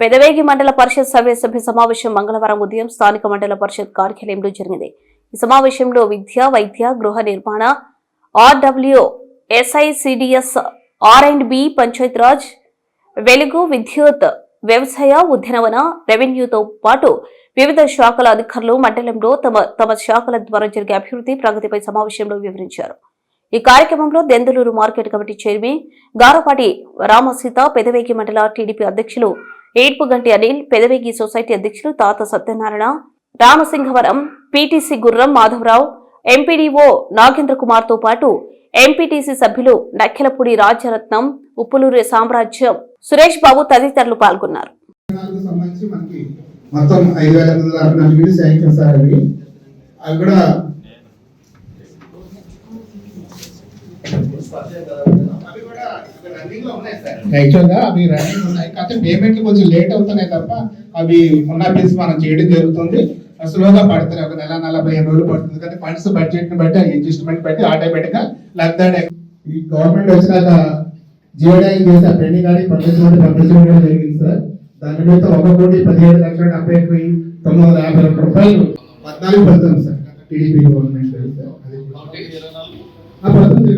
పెదవేగి మండల పరిషత్ సర్వసభ్య సమావేశం మంగళవారం ఉదయం స్థానిక మండల పరిషత్ కార్యాలయంలో జరిగింది. ఈ సమావేశంలో విద్య వైద్య గృహ నిర్మాణ RW S ICDS R and B Panchayati Raj వెలుగు విద్యుత్ వ్యవసాయ ఉద్యానవన రెవెన్యూతో పాటు వివిధ శాఖల అధికారులు మండలంలో తమ తమ శాఖల ద్వారా జరిగే అభివృద్ధి ప్రగతిపై సమావేశంలో వివరించారు. ఈ కార్యక్రమంలో Denduluru market committee chairman Garapati Ramaseetha Pedavegi మండల టీడీపీ అధ్యక్షులు ఏడ్పుగంటి అనిల్ పెదవేగి సొసైటీ అధ్యక్షులు తాత సత్యనారాయణ రామసింహవరం పీటీసీ గుర్రం మాధవరావు ఎంపీడీఓ నాగేంద్ర కుమార్తో పాటు ఎంపీటీసీ సభ్యులు నక్కెలపూడి రాజ్యరత్నం ఉప్పులూరి సామ్రాజ్యం సురేష్ బాబు తదితరులు పాల్గొన్నారు. మొత్తం ఐదు వేల ఎనిమిది వందల అరవై నాలుగు శాంక్షన్ సార్ అవి. అవి కూడా అవి కూడా రన్నింగ్లో ఉన్నాయి సార్. యాక్చువల్గా అవి రన్నింగ్ ఉన్నాయి. కాకపోతే పేమెంట్లు కొంచెం లేట్ అవుతున్నాయి తప్ప అవి ఉన్న బిల్స్ మనం చేయడం జరుగుతుంది. స్లోగా పడుతున్నాయి ఒక నెల నలభై ఐదు రోజులు పడుతుంది. కానీ ఫండ్స్ బడ్జెట్ని బట్టి అడ్జస్ట్మెంట్ బట్టి ఆటోమేటిక్గా లగ్దాడ్ ఈ గవర్నమెంట్ వచ్చినాక జియోడాయింగ్ చేసి పెండింగ్ కానీ పంపించడం పంపించడం జరిగింది సార్. దాని మీద ఒక కోటి పదిహేడు లక్షల డెబ్బై వెయ్యి తొమ్మిది వందల యాభై రెండు రూపాయలు పద్నాలుగు పడుతుంది సార్. టీడీపీ గవర్నమెంట్ సార్ అది. ఆ పడుతుంది.